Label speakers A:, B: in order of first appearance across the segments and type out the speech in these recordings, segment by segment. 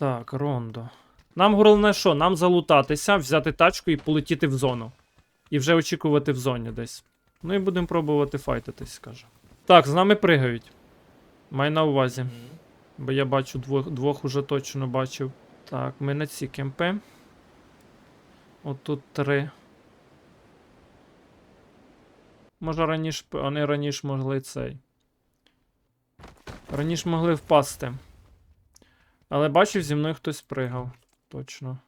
A: Так, Рондо. Нам головне що? Нам залутатися, взяти тачку і полетіти в зону. І вже очікувати в зоні десь. Ну і будемо пробувати файтитись, скаже. Так, з нами пригають. Май на увазі. Бо я бачу двох, двох уже точно бачив. Так, ми на ці кемпи. Отут три. Може раніше, вони раніше могли цей. Раніше могли впасти. Але бачив, зі мною хтось пригав. Точно.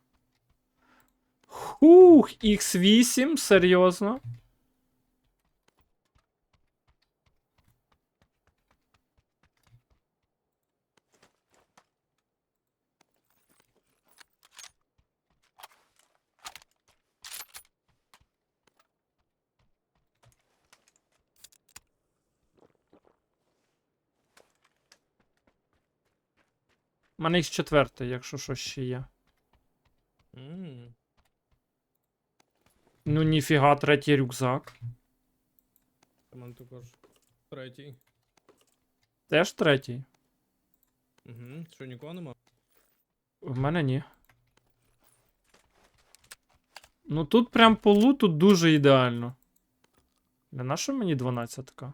A: Хух, Х8, серйозно. У мене Х4, якщо що ще є.
B: М.
A: Ну ніфіга, третій рюкзак.
B: У мене також третій.
A: Теж третій.
B: Угу. Що, нікого нема?
A: В мене ні. Ну тут прям по луту дуже ідеально. Не на що мені 12-ка?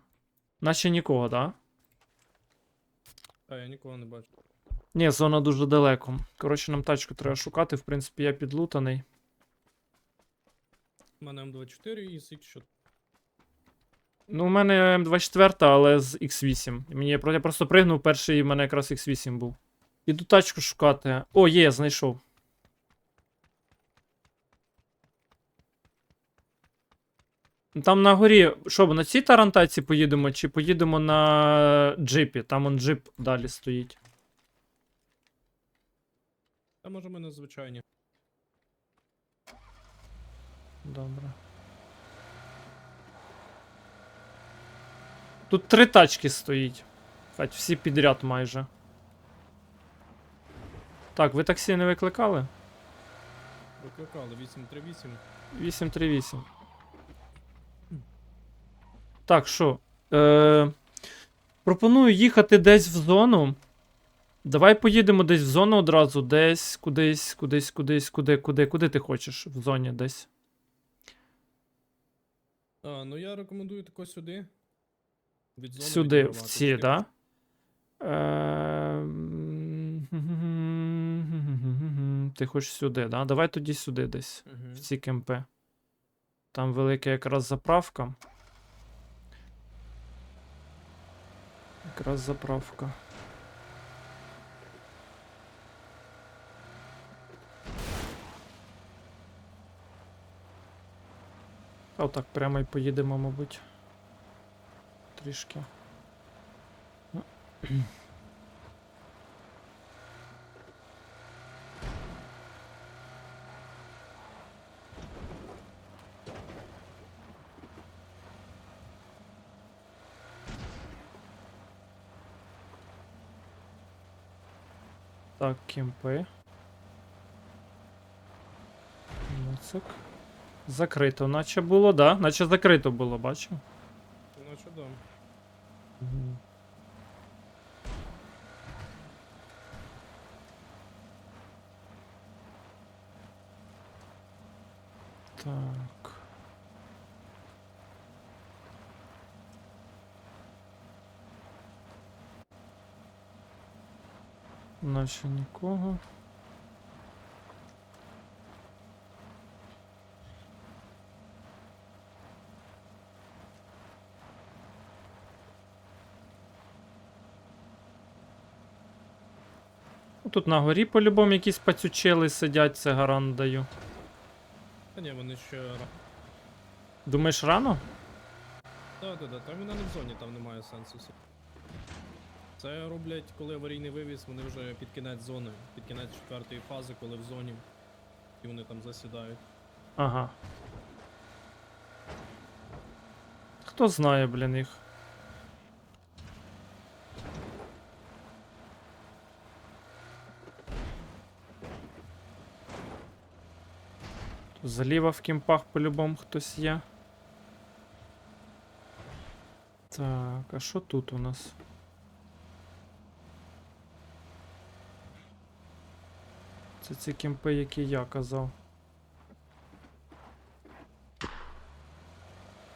A: Наче нікого, да?
B: А, я нікого не бачу.
A: Ні, зона дуже далеко. Коротше, нам тачку треба шукати. В принципі, я підлутаний.
B: У мене М24 і С4.
A: Ну, у мене М24, але з X8. Мені я просто пригнув перший, і в мене якраз X8 був. Іду тачку шукати. О, є, знайшов. Там на горі, що, на цій тарантаці поїдемо, чи поїдемо на джипі? Там он джип далі стоїть.
B: Та може ми незвичайні.
A: Добре. Тут три тачки стоїть. Хоч всі підряд майже. Так, ви таксі не викликали?
B: Викликали 838.
A: 838. Так, що? Е, пропоную їхати десь в зону. Давай поїдемо десь в зону одразу, десь, кудись, кудись, кудись, куди, куди, куди ти хочеш в зоні десь.
B: А, ну я рекомендую тако сюди. Від зони
A: Сюди, в ці? Ем, Ти хочеш сюди, да? Давай тоді сюди десь,
B: Мгм.
A: в ці кемпи. Там велика якраз заправка. Якраз заправка. Отак прямо і поїдемо, мабуть. Трішки. Так, кемпи. Моцик. Закрито, наче було, да? Наче закрито було, бачу.
B: Що дам?
A: Так. Наче нікого. Тут на горі по-любому якісь пацючели сидять, це гарант даю.
B: Та ні, вони ще. ра-
A: Думаєш рано?
B: Да, да, да, там вона не в зоні, там немає сенсу. Це роблять, коли аварійний вивіз, вони вже під кінець зони, під кінець четвертої фази, коли в зоні. І вони там засідають.
A: Ага. Хто знає, блін, їх. Тут Зліва в кімпах по-любому хтось є. Так, а що тут у нас? Це ці кімпи, які я казав.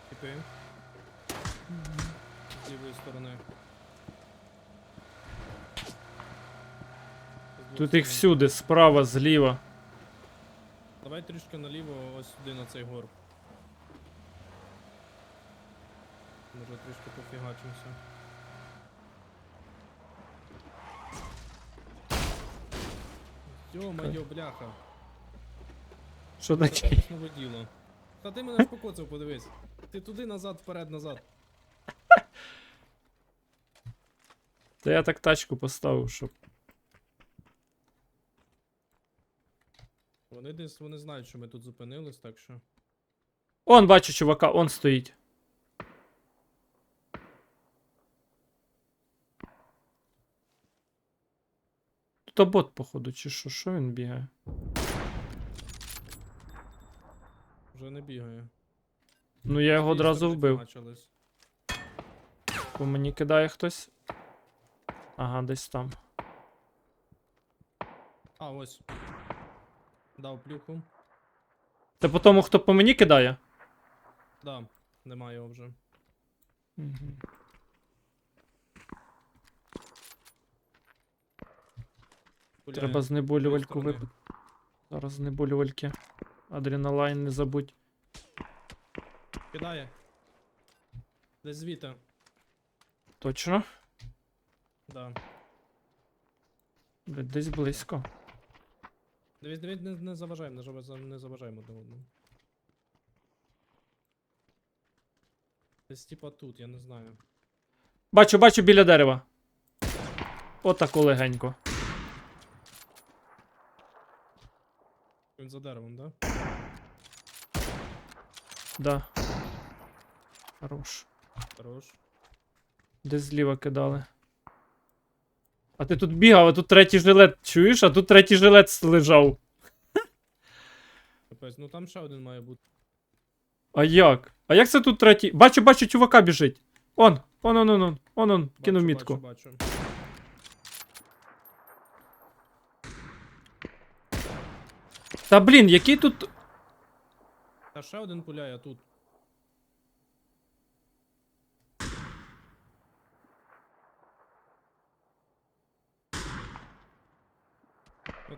B: Типи. З лівої сторони.
A: Тут їх всюди, справа, зліва.
B: Давай трішки наліво, ось сюди на цей горб. Може трішки пофігачимося. Йо-моє, бляха.
A: Що таке?
B: точно воділо. Та ти мене ж покоцав, подивись. Ти туди назад, вперед, назад.
A: Та я так тачку поставив, щоб.
B: Десь вони знають, що ми тут зупинились, так що.
A: Он, бачу чувака, он стоїть. Тут бот, походу, чи що? Що він бігає?
B: Вже не бігає.
A: Ну я його одразу вбив.
B: фігачились.
A: По мені кидає хтось. Ага, десь там.
B: А, ось. Дав плюху.
A: Це по тому, хто по мені кидає?
B: Да, немає його вже.
A: Угу. Треба знеболювальку випити. Зараз знеболювальки. Адреналайн не забудь.
B: Кидає. Десь звідти.
A: Точно?
B: Да.
A: Блядь, Десь близько.
B: Дивись, дивись, не, не заважаємо, не, не заважаємо одне одному. Десь типа тут, я не знаю.
A: Бачу, бачу біля дерева. Отако легенько.
B: Він за деревом, да?
A: Да. Хорош.
B: Хорош.
A: Десь зліва кидали. А ти тут бігав, а тут третій жилет. Чуєш? А тут третій жилет лежав.
B: Капець, ну там ще один має бути.
A: А як? А як це тут третій? Бачу, бачу, чувака біжить. Он, он, он, он, он, он, он, кинув мітку.
B: Бачу, бачу.
A: Та блін, який тут.
B: Та ще один пуляє тут.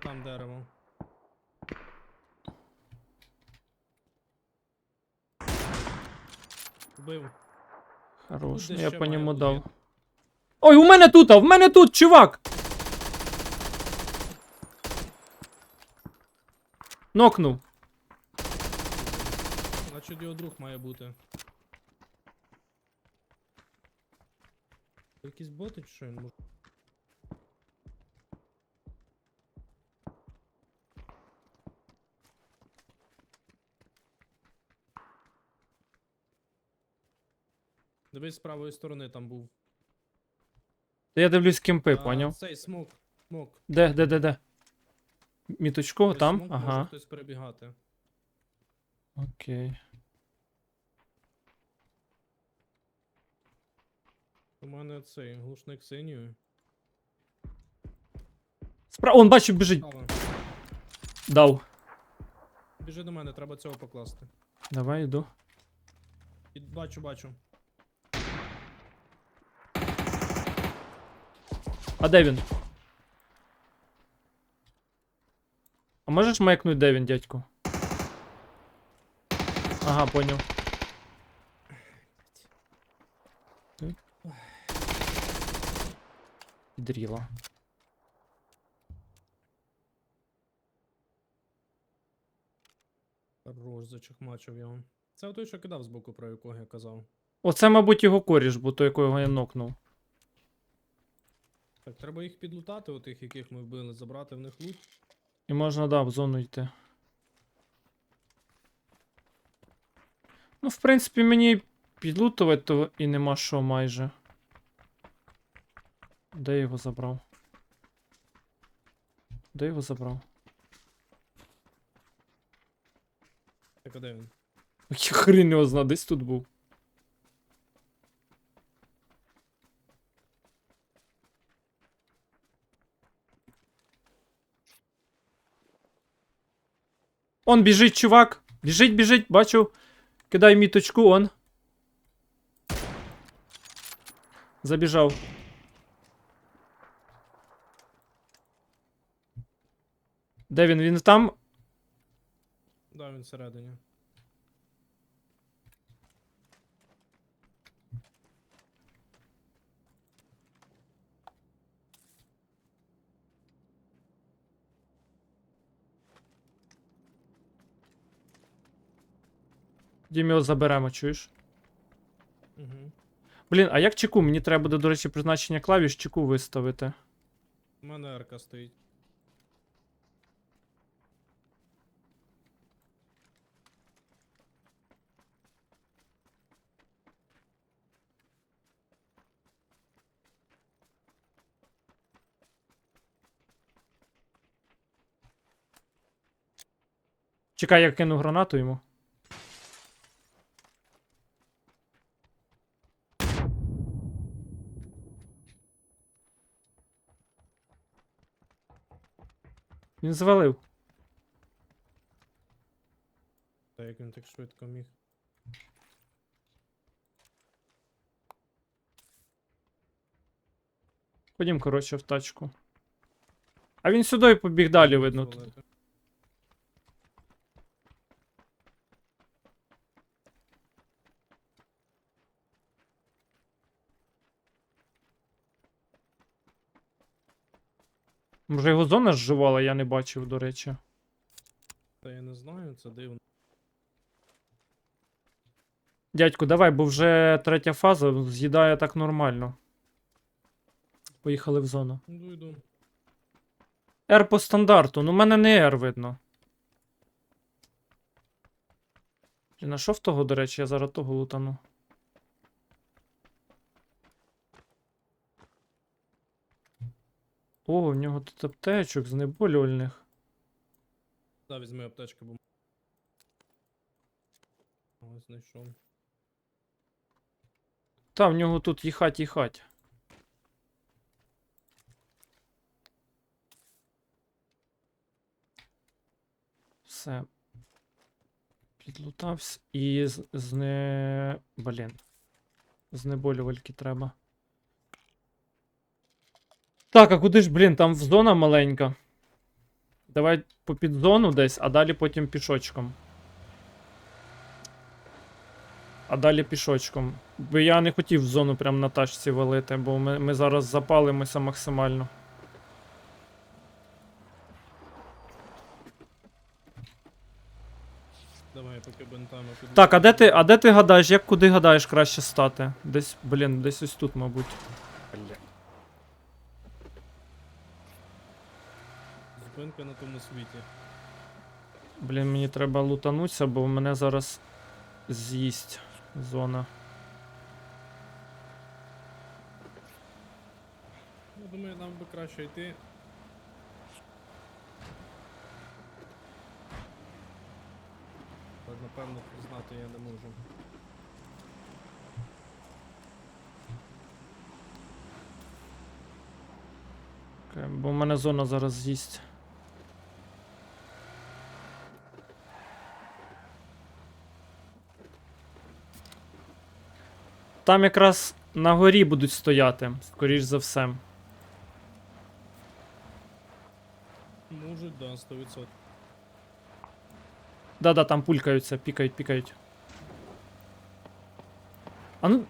B: Там дерево. Вбив.
A: Хорош, ну я
B: ще
A: по
B: має
A: ньому
B: бути.
A: дав. Ой, у мене тут, а в мене тут, чувак! Нокнув.
B: Значить його друг має бути. Якісь боти чи що він може? Дивись з правої сторони там був.
A: Я дивлюсь кемпи,
B: А,
A: поняв?
B: Цей смок. Смок.
A: Де, де, де, де? Міточку,
B: Ось
A: там?
B: смок, Може
A: Ага.
B: хтось перебігати.
A: Окей.
B: У мене цей глушник синьою.
A: Справа, он бачу, біжить.
B: Справа.
A: Дав.
B: Біжи до мене, треба цього покласти.
A: Давай йду.
B: І бачу, бачу.
A: А де він? А можеш маякнуть, де він, дядьку? Ага, поняв. Дріла.
B: Хорош, зачехмачив його. Це той, що кидав збоку, про якого я казав.
A: Оце, мабуть, його коріш, бо той, якого я нокнув.
B: Так, треба їх підлутати, отих, яких ми вбили, забрати в них лут.
A: І можна, да, в зону йти. Ну, в принципі, мені підлутувати то і нема що майже. Де я його забрав? Де я його забрав?
B: Так, а де він?
A: Ой, Хрін його зна, десь тут був. Он біжить, чувак. Біжить, біжить, бачу. Кидай міточку, он. Забіжав. Де він? Він там?
B: Да, він всередині.
A: Його заберемо, чуєш?
B: Угу.
A: Блін, а як чеку? Мені треба буде, до речі, призначення клавіш чеку виставити.
B: У мене РК стоїть.
A: Чекай, я кину гранату йому. Він звалив.
B: Та як він так швидко міг.
A: Ходім, коротше, в тачку. А він сюди побіг далі, видно. Тут. Може його зона зживала, я не бачив, до речі.
B: Та я не знаю, це дивно.
A: Дядьку, давай, бо вже третя фаза з'їдає так нормально. Поїхали в зону.
B: Йду, йду.
A: R по стандарту, ну в мене не R видно. Блін, а що в того, до речі, я зараз того лутану. О, в нього тут аптечок знеболювальних.
B: Да, візьми аптечку, бо. Ось знайшов.
A: Та, в нього тут їхать, їхать. Все. Підлутався. І з, зне... Блін. Знеболювальки треба. Так, а куди ж, блін, там в зона маленька. Давай по підзону десь, а далі потім пішочком. А далі пішочком. Бо я не хотів в зону прям на тачці валити, бо ми, ми зараз запалимося максимально.
B: Давай, поки бентами піду.
A: Так, а де ти, а де ти гадаєш, як куди гадаєш краще стати? Десь, блін, десь ось тут, мабуть.
B: Зупинка на тому світі.
A: Блін, мені треба лутанутися, бо в мене зараз з'їсть зона.
B: Я думаю, нам би краще йти. Так, напевно, знати я не можу.
A: Бо мене зона зараз з'їсть. Там якраз на горі будуть стояти, скоріш за все.
B: Можуть, да, 100%.
A: Да-да, там пулькаються, пікають, пікають. А ну,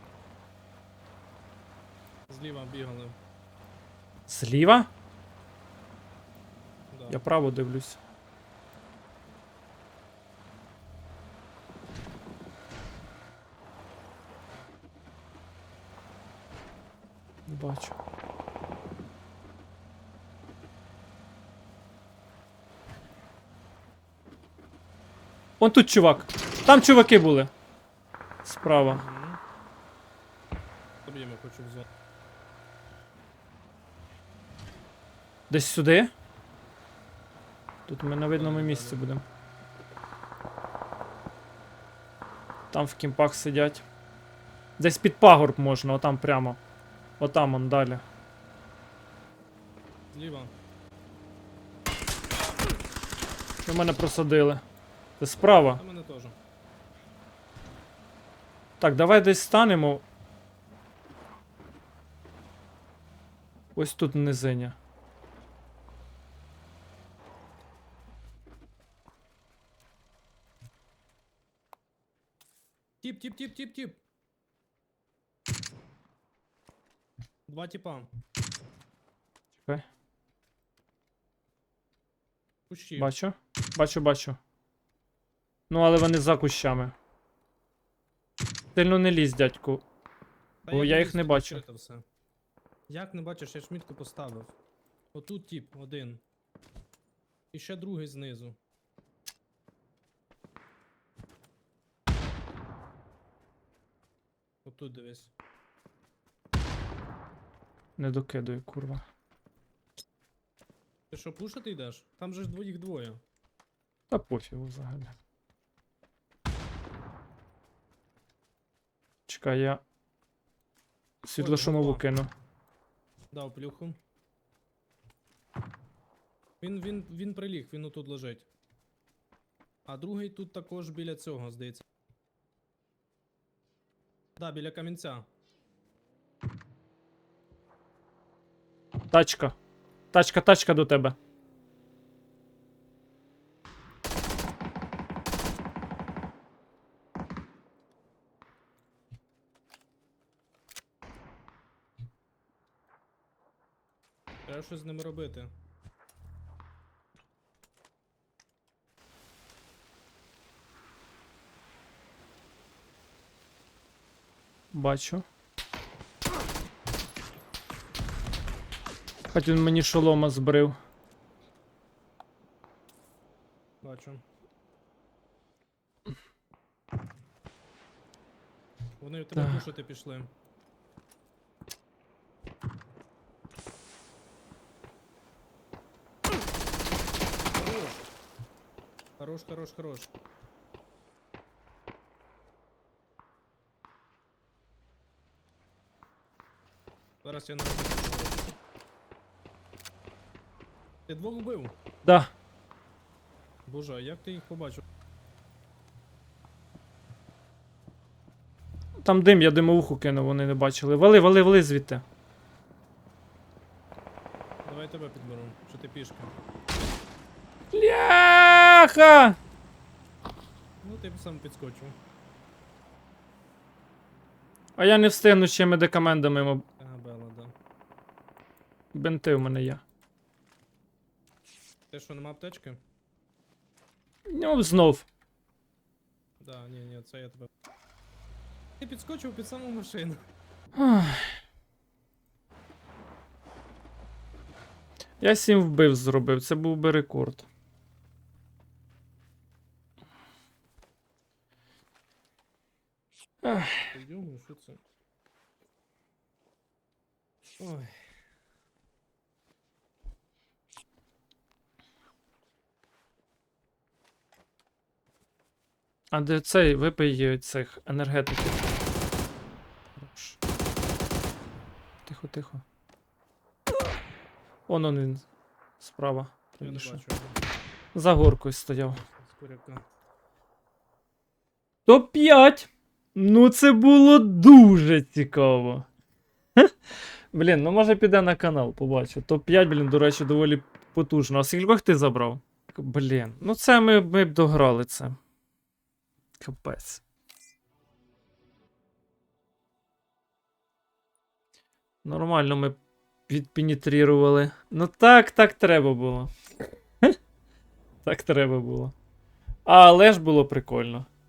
B: Зліва бігали.
A: зліва?
B: Да.
A: Я право дивлюсь. Бачу. Он тут чувак. Там чуваки були. Справа.
B: Тобі хочу взяти.
A: Десь сюди. Тут ми на видному місці будемо. Там в кімпах сидять. Десь під пагорб можна, отам прямо. Отам он далі.
B: Зліва.
A: Ви мене просадили. Це справа.
B: А мене теж.
A: Так, давай десь станемо. Ось тут низиня.
B: Тіп, тіп, тіп, тіп, тіп. Два тіпа.
A: Чекай.
B: Кущі.
A: Бачу. Бачу, бачу. Ну, але вони за кущами. Сильно не лізь, дядьку.
B: Та
A: бо я їх не бачу.
B: Все. Як не бачиш, я ж мітку поставив. Отут тіп, один. І ще другий знизу. Отут дивись.
A: Не докидує, курва.
B: Ти що, пушити йдеш? Там же ж двоїх двоє.
A: Та пофігу взагалі. Чекай, я. Світлошумову кину.
B: Дав плюху. Він, він, він приліг, він отут лежить. А другий тут також біля цього, здається. Да, біля камінця.
A: Тачка. Тачка, тачка до тебе.
B: Треба щось з ними робити.
A: Бачу. Хоч він мені шолома збрив.
B: Бачу. Вони в тебе
A: Так.
B: кушати пішли. Хорош. Хорош, хорош, хорош. Зараз я не Ти двох вбив?
A: Да.
B: Боже, а як ти їх побачив?
A: Там дим, я димовуху кинув, вони не бачили. Вали, вали, вали звідти.
B: Давай тебе підберу, що ти пішки.
A: Бляха!
B: Ну ти б сам підскочив.
A: А я не встигну ще медикаментами. маб-
B: Ага, Бела, да.
A: Бенти в мене є.
B: Ти що, нема аптечки?
A: Ну, знов.
B: Да, ні, ні, це я тебе. Ти підскочив під саму машину.
A: Я сім вбив зробив, це був би рекорд.
B: Що це? Ой.
A: А де цей випий цих енергетиків. Тихо, тихо. Он он він. Справа.
B: Я не бачу.
A: За горкою стояв. Топ-5! Ну, це було дуже цікаво. Блін, ну може піде на канал, побачу. Топ-5, блін, до речі, доволі потужно. А скількох ти забрав? Блін, ну це ми, ми б дограли це. Капець. Нормально ми відпенітрірували. Ну так, так треба було. Так треба було. Але ж було прикольно.